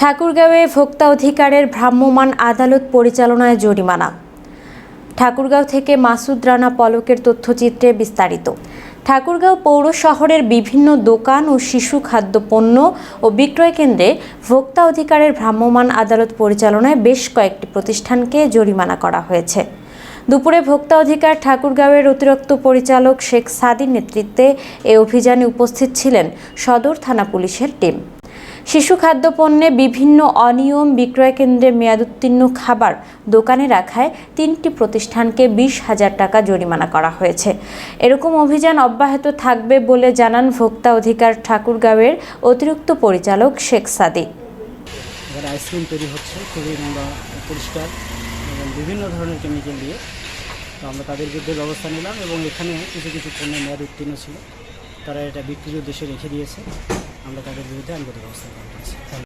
ঠাকুরগাঁওয়ে ভোক্তা অধিকারের ভ্রাম্যমাণ আদালত পরিচালনায় জরিমানা। ঠাকুরগাঁও থেকে মাসুদ রানা পলকের তথ্যচিত্রে বিস্তারিত। ঠাকুরগাঁও পৌর শহরের বিভিন্ন দোকান ও শিশু খাদ্যপণ্য ও বিক্রয় কেন্দ্রে ভোক্তা অধিকারের ভ্রাম্যমাণ আদালত পরিচালনায় বেশ কয়েকটি প্রতিষ্ঠানকে জরিমানা করা হয়েছে। দুপুরে ভোক্তা অধিকার ঠাকুরগাঁওয়ের অতিরিক্ত পরিচালক শেখ সাদির নেতৃত্বে এ অভিযানে উপস্থিত ছিলেন সদর থানা পুলিশের টিম। শিশু খাদ্যপণ্যে বিভিন্ন অনিয়ম বিক্রয় কেন্দ্রে মেয়াদোত্তীর্ণ খাবার দোকানে রাখায় তিনটি প্রতিষ্ঠানকে বিশ হাজার টাকা জরিমানা করা হয়েছে। এরকম অভিযান অব্যাহত থাকবে বলে জানান ভোক্তা অধিকার ঠাকুরগাঁওয়ের অতিরিক্ত পরিচালক শেখ সাদি আইসক্রিম তৈরি হচ্ছে, খুবই নোংরা পরিষ্কার এবং বিভিন্ন ধরনের কেমিক্যাল দিয়ে। তো আমরা তাদের বিরুদ্ধে ব্যবস্থা নিলাম এবং এখানে কিছু কিছু পণ্যের মেয়াদ উত্তীর্ণ ছিল। তারা এটা বিক্রির উদ্দেশ্যে রেখে দিয়েছে। আমরা তাদের বিরুদ্ধে আইনগত ব্যবস্থা গ্রহণ করেছি